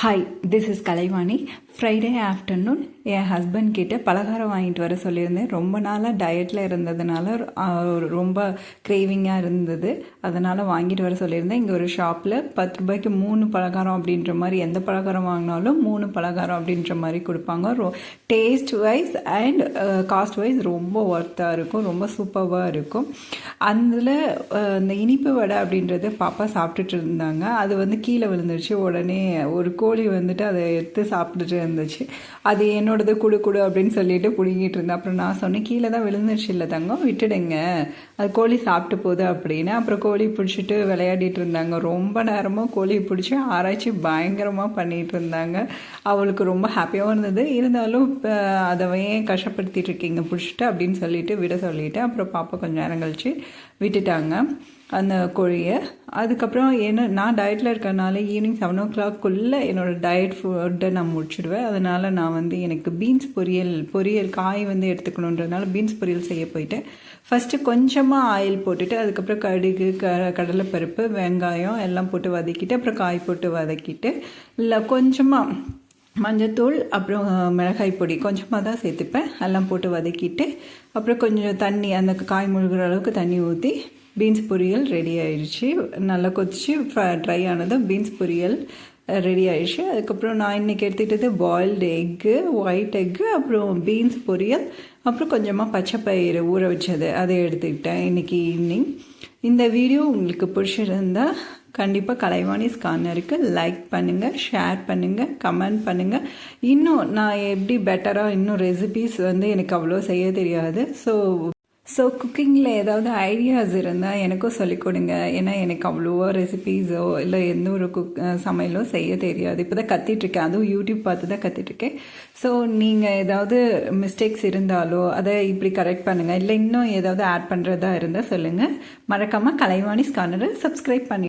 Hi this is Kalaivani Friday afternoon N husband கிட்டே பலகாரம் வாங்கிட்டு வர சொல்லியிருந்தேன். ரொம்ப நாளாக டயட்டில் இருந்ததுனால ரொம்ப க்ரேவிங்காக இருந்தது. அதனால் வாங்கிட்டு வர சொல்லியிருந்தேன். இங்கே ஒரு ஷாப்பில் பத்து ரூபாய்க்கு மூணு பலகாரம் அப்படின்ற மாதிரி எந்த பலகாரம் வாங்கினாலும் மூணு பலகாரம் அப்படின்ற மாதிரி கொடுப்பாங்க. ரொ taste wise and cost wise ரொம்ப ஒர்த்தாக இருக்கும். ரொம்ப சூப்பராக இருக்கும். அதில் இந்த இனிப்பு வடை அப்படின்றது பாப்பா சாப்பிட்டுட்டு இருந்தாங்க. அது வந்து கீழே விழுந்துருச்சு. உடனே ஒரு கோழி வந்துட்டு அதை எடுத்து சாப்பிட்டுட்டு இருந்துச்சு. அது என்னோடது குடு குடு அப்படின்னு சொல்லிட்டு பிடுங்கிட்டு இருந்தேன். அப்புறம் நான் சொன்னேன் கீழே தான் விழுந்துருச்சு இல்லை தங்கம் விட்டுடுங்க. அது கோழி சாப்பிட்டு போகுது அப்படின்னு. அப்புறம் கோழி பிடிச்சிட்டு விளையாடிட்டு இருந்தாங்க. ரொம்ப நேரமாக கோழி பிடிச்சி ஆராய்ச்சி பயங்கரமாக பண்ணிட்டு இருந்தாங்க. அவளுக்கு ரொம்ப ஹாப்பியாகவும் இருந்தது. இருந்தாலும் இப்போ அதை ஏன் கஷ்டப்படுத்திட்டு இருக்கீங்க? பிடிச்சிட்டு அப்படின்னு சொல்லிட்டு விட சொல்லிட்டு அப்புறம் பாப்பா கொஞ்சம் நேரம் கழிச்சு விட்டுட்டாங்க. அந்த கோழியை அதுக்கப்புறம் என்ன நான் டயட்டில் இருக்கறனால ஈவினிங் செவன் ஓ கிளாக்குள்ளே என்னோடய டயட் ஃபுட்டை நான் முடிச்சிடுவேன். அதனால் நான் வந்து எனக்கு பீன்ஸ் பொரியல் பொரியல் காய் வந்து எடுத்துக்கணுன்றதுனால பீன்ஸ் பொரியல் செய்ய போயிட்டேன். ஃபஸ்ட்டு கொஞ்சமாக ஆயில் போட்டுட்டு அதுக்கப்புறம் கடுகு க கடலைப்பருப்பு வெங்காயம் எல்லாம் போட்டு வதக்கிட்டு அப்புறம் காய் போட்டு வதக்கிட்டு இல்லை கொஞ்சமாக மஞ்சத்தூள் அப்புறம் மிளகாய் பொடி கொஞ்சமாக தான் சேர்த்துப்பேன். எல்லாம் போட்டு வதக்கிட்டு அப்புறம் கொஞ்சம் தண்ணி அந்த காய் முழுகிற அளவுக்கு தண்ணி ஊற்றி பீன்ஸ் பொரியல் ரெடி ஆயிடுச்சு நல்லா கொதிச்சு ட்ரை ஆனதும் பீன்ஸ் பொரியல் ரெடி ஆயிடுச்சு அதுக்கப்புறம் நான் இன்றைக்கி எடுத்துக்கிட்டது பாயில்டு எக்கு ஒயிட் எக்கு அப்புறம் பீன்ஸ் பொரியல் அப்புறம் கொஞ்சமாக பச்சை பயிறு ஊற வச்சது. அதை எடுத்துக்கிட்டேன் இன்றைக்கி ஈவினிங் இந்த வீடியோ உங்களுக்கு பிடிச்சிருந்தா கண்டிப்பாக கலைவாணி ஸ்கானருக்கு லைக் பண்ணுங்கள் ஷேர் பண்ணுங்கள் கமெண்ட் பண்ணுங்கள் இன்னும் நான் எப்படி பெட்டராக இன்னும் ரெசிபீஸ் வந்து எனக்கு அவ்வளோ செய்ய தெரியாது. ஸோ ஸோ குக்கிங்கில் ஏதாவது ஐடியாஸ் இருந்தால் எனக்கும் சொல்லிக் கொடுங்க ஏன்னா எனக்கு அவ்வளோவா ரெசிபீஸோ இல்லை எந்த ஒரு குக் சமையலோ செய்ய தெரியாது. இப்போ தான் கத்திட்ருக்கேன் அதுவும் யூடியூப் பார்த்து தான் கத்திட்ருக்கேன் ஸோ நீங்கள் ஏதாவது மிஸ்டேக்ஸ் இருந்தாலோ அதை இப்படி கரெக்ட் பண்ணுங்கள் இல்லை இன்னும் ஏதாவது ஆட் பண்ணுறதா இருந்தால் சொல்லுங்கள் மறக்காமல் கலைவாணி ஸ்கானரை சப்ஸ்கிரைப் பண்ணி